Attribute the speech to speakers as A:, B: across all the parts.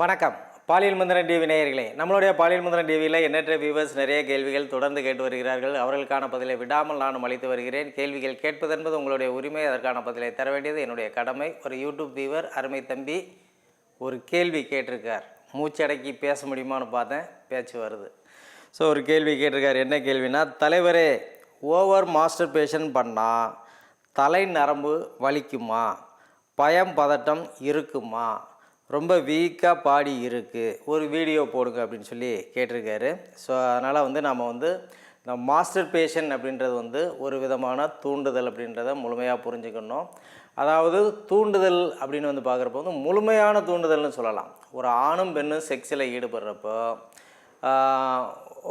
A: வணக்கம். பாலியல் மந்திரன் டிவி நேயர்களே நம்மளுடைய பாலியல் மந்திரன் டிவியில் எண்ணற்ற வியூவர்ஸ் நிறைய கேள்விகள் தொடர்ந்து கேட்டு வருகிறார்கள். அவர்களுக்கான பதிலை விடாமல் நானும் அளித்து வருகிறேன். கேள்விகள் கேட்பது என்பது உங்களுடைய உரிமை அதற்கான பதிலை தர வேண்டியது என்னுடைய கடமை. ஒரு யூடியூப் வியூவர் அருமை தம்பி ஒரு கேள்வி கேட்டிருக்கார். மூச்சடக்கி பேச முடியுமான்னு பார்த்தேன் பேச்சு வருது. ஸோ ஒரு கேள்வி கேட்டிருக்கார் என்ன கேள்வினா தலைவரே ஓவர் மாஸ்டர் பேஷன் பண்ணால் தலை நரம்பு வலிக்குமா? பயம் பதட்டம் இருக்குமா? ரொம்ப வீக்காக பாடி இருக்குது ஒரு வீடியோ போடுங்க அப்படின்னு சொல்லி கேட்டிருக்காரு. ஸோ அதனால் வந்து நாம் வந்து இந்த மாஸ்டர் பேஷன் அப்படின்றது வந்து ஒரு விதமான தூண்டுதல் அப்படின்றத முழுமையாக புரிஞ்சுக்கணும். அதாவது தூண்டுதல் அப்படின்னு வந்து பார்க்குறப்போ வந்து முழுமையான தூண்டுதல்னு சொல்லலாம். ஒரு ஆணும் பெண்ணும் செக்ஸில் ஈடுபடுறப்போ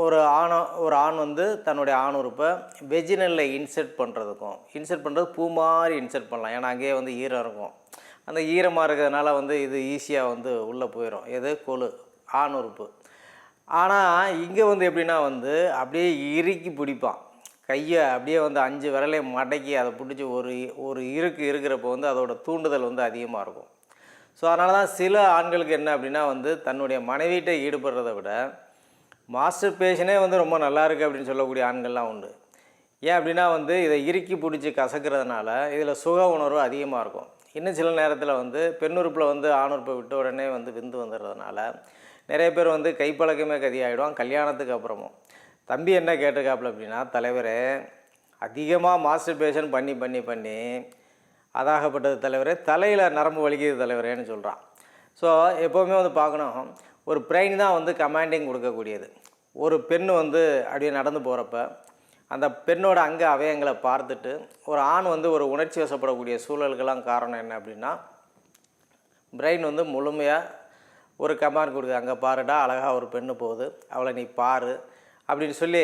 A: ஒரு ஆணோ ஒரு ஆண் வந்து தன்னுடைய ஆண் உறுப்பை வெஜினலில் இன்சர்ட் பண்ணுறதுக்கும் இன்செர்ட் பண்ணுறது பூ மாதிரி இன்செர்ட் பண்ணலாம். ஏன்னா அங்கேயே வந்து ஈரம் இருக்கும். அந்த ஈரமாக இருக்கிறதுனால வந்து இது ஈஸியாக வந்து உள்ளே போயிடும் எது? கொழு ஆண் உறுப்பு ஆனால் இங்கே வந்து எப்படின்னா வந்து அப்படியே இறுக்கி பிடிப்பான். கையை அப்படியே வந்து அஞ்சு விரலையும் மடக்கி அதை பிடிச்சி ஒரு ஒரு இருக்கு இருக்கிறப்போ வந்து அதோட தூண்டுதல் வந்து அதிகமாக இருக்கும். ஸோ அதனால தான் சில ஆண்களுக்கு என்ன அப்படின்னா வந்து தன்னுடைய மனைவியிட்ட ஈடுபடுறத விட மாஸ்டர் பேஷனே வந்து ரொம்ப நல்லா இருக்குது அப்படின்னு சொல்லக்கூடிய ஆண்கள்லாம் உண்டு. ஏன் அப்படின்னா வந்து இதை இறுக்கி பிடிச்சி கசக்கிறதுனால இதில் சுக உணர்வு அதிகமாக இருக்கும். இன்னும் சில நேரத்தில் வந்து பெண்ணுறுப்பில் வந்து ஆணுறுப்பை விட்ட உடனே வந்து விந்து வந்துடுறதுனால நிறைய பேர் வந்து கைப்பழக்கமே கதியாகிடும் கல்யாணத்துக்கு அப்புறமும். தம்பி என்ன கேட்டிருக்காப்புல அப்படின்னா தலைவரே அதிகமாக மாஸ்டர் பேஷன் பண்ணி பண்ணி பண்ணி அதாகப்பட்டது தலைவரே தலையில் நரம்பு வலிக்குது தலைவரேன்னு சொல்கிறான் ஸோ எப்போவுமே வந்து பார்க்கணும் ஒரு பிரெயின் தான் வந்து கமாண்டிங் கொடுக்கக்கூடியது. ஒரு பெண் வந்து அப்படியே நடந்து போகிறப்ப அந்த பெண்ணோட அங்க அவயங்களை பார்த்துட்டு ஒரு ஆண் வந்து ஒரு உணர்ச்சி வசப்படக்கூடிய சூழலுக்கெல்லாம் காரணம் என்ன அப்படின்னா பிரெயின் வந்து முழுமையாக ஒரு கமாண்ட் கொடுக்குது. அங்கே பாருடா அழகாக ஒரு பெண்ணு போகுது. அவளை நீ பாரு அப்படின்னு சொல்லி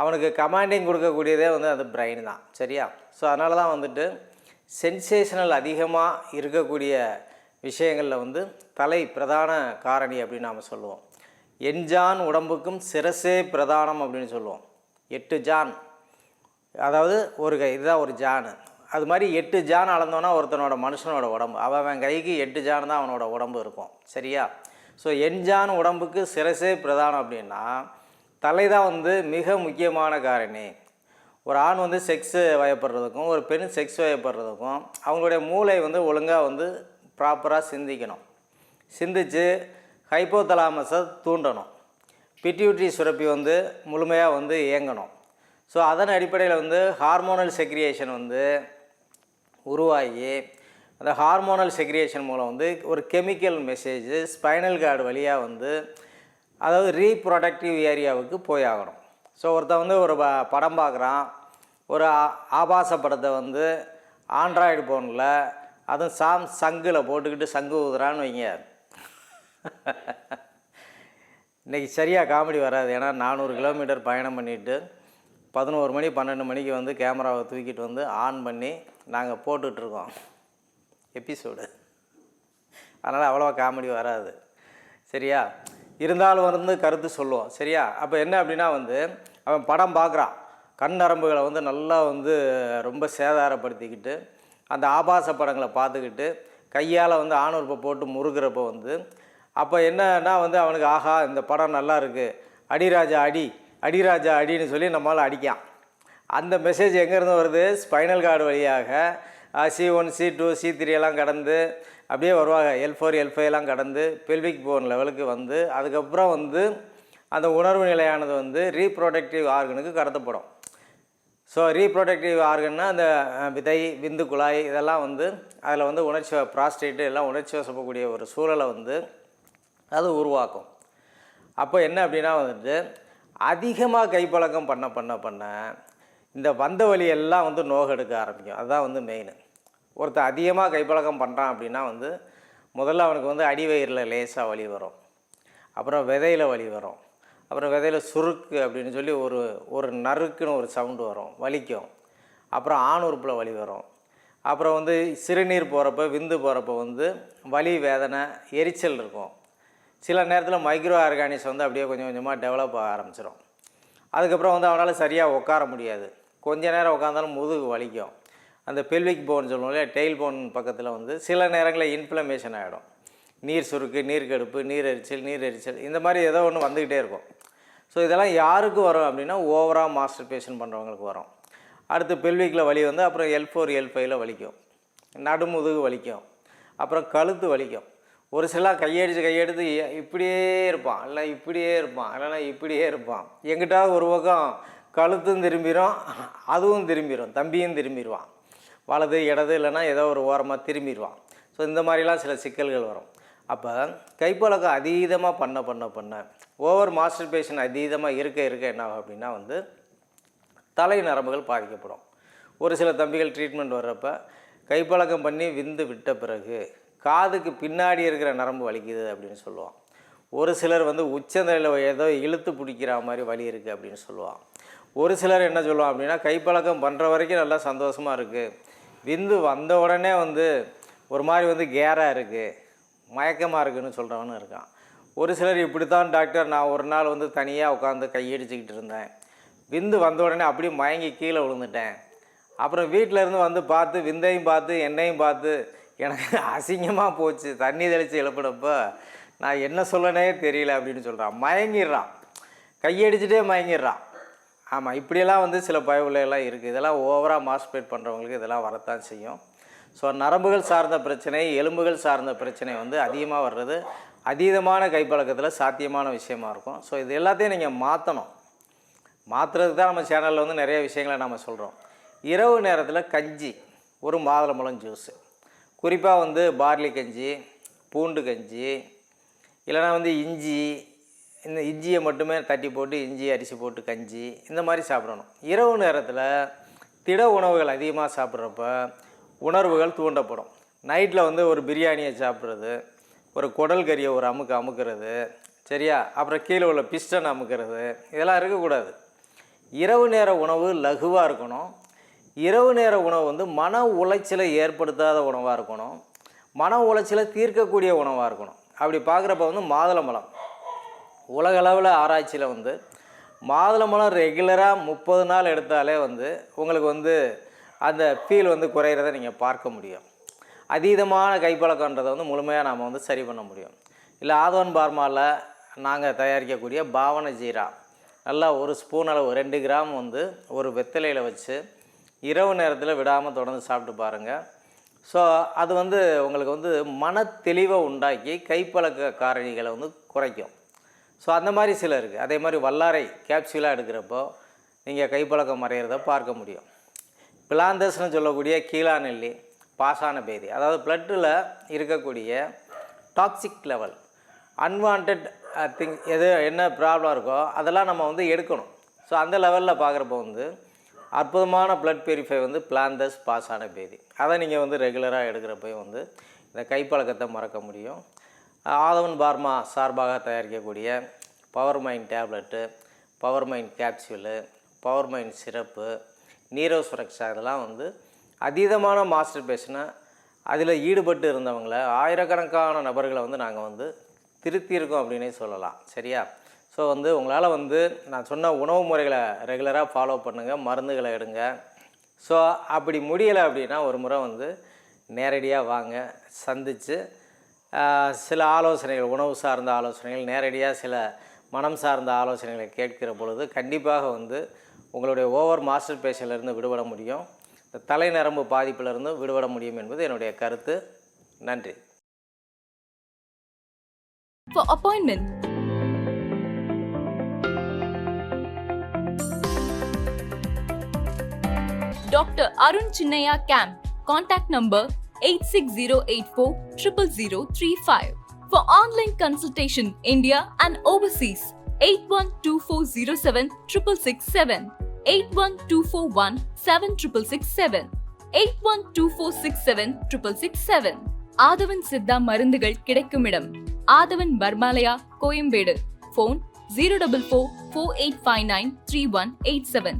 A: அவனுக்கு கமாண்டிங் கொடுக்கக்கூடியதே வந்து அது பிரெயின் தான். சரியா? ஸோ அதனால தான் வந்துட்டு சென்சேஷனல் அதிகமாக இருக்கக்கூடிய விஷயங்களில் வந்து தலை பிரதான காரணி அப்படின்னு நாம் சொல்லுவோம். எஞ்சான் உடம்புக்கும் சிரசே பிரதானம் அப்படின்னு சொல்லுவோம். எட்டு ஜான். அதாவது ஒரு கை இதுதான் ஒரு ஜானு. அது மாதிரி எட்டு ஜான் அளந்தோன்னா ஒருத்தனோட மனுஷனோட உடம்பு. அவன் அவன் கைக்கு எட்டு ஜான் தான் அவனோட உடம்பு இருக்கும். சரியா? ஸோ எஞ்சான் உடம்புக்கு சிரசே பிரதானம் அப்படின்னா தலை தான் வந்து மிக முக்கியமான காரணி. ஒரு ஆண் வந்து செக்ஸு வயப்படுறதுக்கும் ஒரு பெண் செக்ஸ் வயப்படுறதுக்கும் அவங்களுடைய மூளை வந்து ஒழுங்காக வந்து ப்ராப்பராக சிந்திக்கணும். சிந்திச்சு ஹைப்போதலாமஸை தூண்டணும். பிட்யூட்ரி சுரப்பி வந்து முழுமையாக வந்து இயங்கணும். ஸோ அதன் அடிப்படையில் வந்து ஹார்மோனல் செக்ரியேஷன் வந்து உருவாகி அந்த ஹார்மோனல் செக்ரியேஷன் மூலம் வந்து ஒரு கெமிக்கல் மெசேஜ் ஸ்பைனல் கார்டு வழியாக வந்து அதாவது ரீப்ரொடக்டிவ் ஏரியாவுக்கு போய் ஆகணும். ஸோ ஒருத்தன் வந்து ஒரு ப- படம் பார்க்குறான் ஒரு ஆபாச படத்தை வந்து ஆண்ட்ராய்டு ஃபோனில் அதுவும் சாம் சங்கில் போட்டுக்கிட்டு சங்கு ஊதுறான்னு வைங்க. இன்றைக்கி சரியாக காமெடி வராது ஏன்னா நானூறு கிலோமீட்டர் பயணம் பண்ணிவிட்டு பதினோரு மணி பன்னெண்டு மணிக்கு வந்து கேமராவை தூக்கிட்டு வந்து ஆன் பண்ணி நாங்கள் போட்டுட்ருக்கோம். எபிசோடு. அதனால் அவ்வளோவா காமெடி வராது. சரியா? இருந்தாலும் வந்து கருத்து சொல்லுவோம். சரியா? அப்போ என்ன அப்படின்னா வந்து அவன் படம் பார்க்குறான் கண் நரம்புகளை வந்து நல்லா வந்து ரொம்ப சேதாரப்படுத்திக்கிட்டு அந்த ஆபாச படங்களை பார்த்துக்கிட்டு கையால் வந்து ஆணுறுப்பை போட்டு முறுகிறப்ப வந்து அப்போ என்னன்னா வந்து அவனுக்கு ஆஹா இந்த படம் நல்லா இருக்குது அடிராஜா அடி. அடிராஜா அடின்னு சொல்லி நம்மளால் அடிக்கலாம். அந்த மெசேஜ் எங்கேருந்து வருது? ஸ்பைனல் கார்டு வழியாக C one C two C three எல்லாம் கடந்து அப்படியே வருவாங்க. எல் ஃபோர் எல் எல்லாம் கடந்து பெல்விக் போன் லெவலுக்கு வந்து அதுக்கப்புறம் வந்து அந்த உணர்வு நிலையானது வந்து ரீப்ரொடக்டிவ் ஆர்கனுக்கு கடத்தப்படும். ஸோ ரீப்ரொடக்டிவ் ஆர்கன்னா அந்த விதை விந்து குழாய் இதெல்லாம் வந்து அதில் வந்து உணர்ச்சி ப்ராஸ்டேட்டு எல்லாம் உணர்ச்சி வசப்படக்கூடிய ஒரு சூழலை வந்து அது உருவாக்கும். அப்போ என்ன அப்படின்னா வந்துட்டு அதிகமாக கைப்பழக்கம் பண்ண பண்ண பண்ண இந்த வந்த வழியெல்லாம் வந்து நோகெடுக்க ஆரம்பிக்கும். அதுதான் வந்து மெயின் ஒருத்தன் அதிகமாக கைப்பழக்கம் பண்ணுறான் அப்படின்னா வந்து முதல்ல அவனுக்கு வந்து அடிவயிறில் லேசாக வலி வரும். அப்புறம் விதையில் வலி வரும். அப்புறம் விதையில் சுருக்கு அப்படின்னு சொல்லி ஒரு ஒரு நறுக்குன்னு ஒரு சவுண்டு வரும். வலிக்கும். அப்புறம் ஆணுறுப்பில் வலி வரும். அப்புறம் வந்து சிறுநீர் போகிறப்ப விந்து போகிறப்ப வந்து வலி வேதனை எரிச்சல் இருக்கும். சில நேரத்தில் மைக்ரோ ஆர்கானிக்ஸ் வந்து அப்படியே கொஞ்சம் கொஞ்சமாக டெவலப் ஆக ஆரம்பிச்சிடும் அதுக்கப்புறம் வந்து அவனால் சரியாக உட்கார முடியாது. கொஞ்ச நேரம் உட்காந்தாலும் முதுகு வலிக்கும். அந்த பெல்விக் போன் சொல்லுவோம் இல்லையா டெயில் போன் பக்கத்தில் வந்து சில நேரங்களில் இன்ஃப்ளமேஷன் ஆகிடும் நீர் சுருக்கு நீர்க்கடுப்பு நீர் எரிச்சல் நீர் எரிச்சல் இந்த மாதிரி ஏதோ ஒன்று வந்துக்கிட்டே இருக்கும். ஸோ இதெல்லாம் யாருக்கு வரும் அப்படின்னா ஓவராக மாஸ்டர் பேஷன் பண்ணுறவங்களுக்கு வரும். அடுத்து பெல்விக்கில் வலி வந்து அப்புறம் எல் ஃபோர் எல் ஃபைவ்ல வலிக்கும். நடுமுதுகு வலிக்கும். அப்புறம் கழுத்து வலிக்கும். ஒரு சில கையடிச்சு கையெடுத்து இப்படியே இருப்பான். இல்லை இப்படியே இருப்பான். இல்லைன்னா இப்படியே இருப்பான். எங்கிட்டாவது ஒரு பக்கம் கழுத்தும் திரும்பிடும் அதுவும் திரும்பிடும் தம்பியும் திரும்பிடுவான் வலது இடது இல்லைன்னா ஏதோ ஒரு ஓரமாக திரும்பிடுவான் ஸோ இந்த மாதிரிலாம் சில சிக்கல்கள் வரும். அப்போ கைப்பழக்கம் அதீதமாக பண்ண பண்ண பண்ண ஓவர் மாஸ்டர் பேஷன் அதீதமாக இருக்க இருக்க என்ன ஆகும் அப்படின்னா வந்து தலை நரம்புகள் பாதிக்கப்படும். ஒரு சில தம்பிகள் ட்ரீட்மெண்ட் வர்றப்ப கைப்பழக்கம் பண்ணி விந்து விட்ட பிறகு காதுக்கு பின்னாடி இருக்கிற நரம்பு வலிக்குது அப்படின்னு சொல்லுவான். ஒரு சிலர் வந்து உச்சந்தலையில் ஏதோ இழுத்து பிடிக்கிற மாதிரி வலி இருக்குது அப்படின்னு சொல்லுவான். ஒரு சிலர் என்ன சொல்லுவான் அப்படின்னா கைப்பழக்கம் பண்ணுற வரைக்கும் நல்லா சந்தோஷமாக இருக்குது விந்து வந்த உடனே வந்து ஒரு மாதிரி வந்து கேராக இருக்குது மயக்கமாக இருக்குன்னு சொல்கிறவனும் இருக்கான். ஒரு சிலர் இப்படி தான் டாக்டர் நான் ஒரு நாள் வந்து தனியாக உட்காந்து கையடிச்சுக்கிட்டு இருந்தேன். விந்து வந்த உடனே அப்படியே மயங்கி கீழே விழுந்துட்டேன். அப்புறம் வீட்டிலேருந்து வந்து பார்த்து விந்தையும் பார்த்து என்னையும் பார்த்து எனக்கு அசிங்கமாக போச்சு. தண்ணி தெளித்து எழுப்பினப்போ நான் என்ன சொல்லனே தெரியல அப்படின்னு சொல்கிறான் மயங்கிடுறான். கையடிச்சிட்டே மயங்கிடுறான். ஆமாம் இப்படியெல்லாம் வந்து சில பயவுள்ளையெல்லாம் இருக்குது இதெல்லாம் ஓவராக மாஸ்பேட் பண்ணுறவங்களுக்கு இதெல்லாம் வரத்தான் செய்யும். ஸோ நரம்புகள் சார்ந்த பிரச்சனை எலும்புகள் சார்ந்த பிரச்சனை வந்து அதிகமாக வர்றது அதீதமான கைப்பழக்கத்தில் சாத்தியமான விஷயமா இருக்கும். ஸோ இது எல்லாத்தையும் நீங்கள் மாற்றணும் மாற்றுறதுக்கு தான் நம்ம சேனலில் வந்து நிறைய விஷயங்களை நம்ம சொல்கிறோம் இரவு நேரத்தில் கஞ்சி ஒரு மாதுளம்பழம் ஜூஸு குறிப்பாக வந்து பார்லி கஞ்சி பூண்டு கஞ்சி இல்லைன்னா வந்து இஞ்சி இந்த இஞ்சியை மட்டுமே தட்டி போட்டு இஞ்சி அரிசி போட்டு கஞ்சி இந்த மாதிரி சாப்பிடணும். இரவு நேரத்தில் திட உணவுகள் அதிகமாக சாப்பிட்றப்ப உணர்வுகள் தூண்டப்படும். நைட்டில் வந்து ஒரு பிரியாணியை சாப்பிட்றது ஒரு குடல் கறியை ஒரு அமுக்கு அமுக்கிறது சரியா? அப்புறம் கீழே உள்ள பிஸ்டன் அமுக்கிறது இதெல்லாம் இருக்கக்கூடாது. இரவு நேர உணவு லகுவாக இருக்கணும். இரவு நேர உணவு வந்து மன உளைச்சலை ஏற்படுத்தாத உணவாக இருக்கணும். மன உளைச்சலை தீர்க்கக்கூடிய உணவாக இருக்கணும். அப்படி பார்க்குறப்ப வந்து மாதுளம்பழம். உலகளவில் ஆராய்ச்சியில் வந்து மாதுளம்பழம் ரெகுலராக முப்பது நாள் எடுத்தாலே வந்து உங்களுக்கு வந்து அந்த ஃபீல் வந்து குறையிறத நீங்கள் பார்க்க முடியும். அதீதமான கைப்பழக்கன்றதை வந்து முழுமையாக நாம் வந்து சரி பண்ண முடியும். இல்லை ஆதவன் பார்மாவில் நாங்கள் தயாரிக்கக்கூடிய பாவன ஜீரா. நல்லா ஒரு ஸ்பூன் அளவு ரெண்டு கிராம் வந்து ஒரு வெத்தலையில் வச்சு இரவு நேரத்தில் விடாமல் தொடர்ந்து சாப்பிட்டு பாருங்கள் ஸோ அது வந்து உங்களுக்கு வந்து மன தெளிவை உண்டாக்கி கைப்பழக்க காரணிகளை வந்து குறைக்கும். ஸோ அந்த மாதிரி சில இருக்குது அதே மாதிரி வல்லாரை கேப்சூலாக எடுக்கிறப்போ நீங்கள் கைப்பழக்கம் மறையிறத பார்க்க முடியும். பிளாந்தஸ்னு சொல்லக்கூடிய கீழா நெல்லி பாசான பேதி அதாவது பிளட்டில் இருக்கக்கூடிய டாக்ஸிக் லெவல் அன்வான்ட் திங் எது என்ன ப்ராப்ளம் இருக்கோ அதெல்லாம் நம்ம வந்து எடுக்கணும். ஸோ அந்த லெவலில் பார்க்குறப்போ வந்து அற்புதமான பிளட் பியூரிஃபை வந்து பிளாந்தஸ் ஆன பேதி. அதை நீங்கள் வந்து ரெகுலராக எடுக்கிறப்பையும் வந்து இந்த கைப்பழக்கத்தை மறக்க முடியும். ஆதவன் பார்மா சார்பாக தயாரிக்கக்கூடிய power mind tablet power mind capsule power mind syrup neuro Suraksha இதெல்லாம் வந்து அதீதமான மாஸ்டர் பேஷனை அதில் ஈடுபட்டு இருந்தவங்கள ஆயிரக்கணக்கான நபர்களை வந்து நாங்கள் வந்து திருத்தியிருக்கோம் அப்படின்னே சொல்லலாம். சரியா? ஸோ வந்து உங்களால் வந்து நான் சொன்ன உணவு முறைகளை ரெகுலராக ஃபாலோ பண்ணுங்கள் மருந்துகளை எடுங்க. ஸோ அப்படி முடியலை அப்படின்னா ஒரு முறை வந்து நேரடியாக வாங்க சந்தித்து சில ஆலோசனைகள் உணவு சார்ந்த ஆலோசனைகள் நேரடியாக சில மனம் சார்ந்த ஆலோசனைகளை கேட்கிற பொழுது கண்டிப்பாக வந்து உங்களுடைய ஓவர் மாஸ்டர் பேஷன்லேருந்து விடுபட முடியும். இந்த தலை நரம்பு பாதிப்பிலிருந்து விடுபட முடியும் என்பது என்னுடைய கருத்து. நன்றி.
B: For appointment, Dr. Arun Chinnaya Camp. Contact number 86084 00035. For online consultation, India and overseas, 812407 667, 81241 7667, 812467 667. ஆதவன் சித்தா மருந்துகள் கிடைக்கும் இடம் Aadhavan Pharmalaya Koyambedu phone zero double four four eight five nine three one eight seven